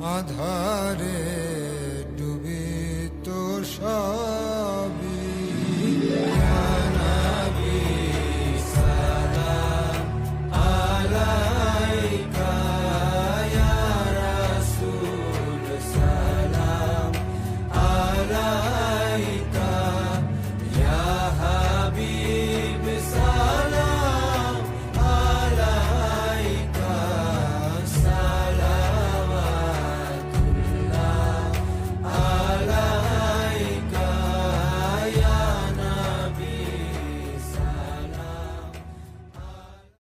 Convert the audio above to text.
আধারে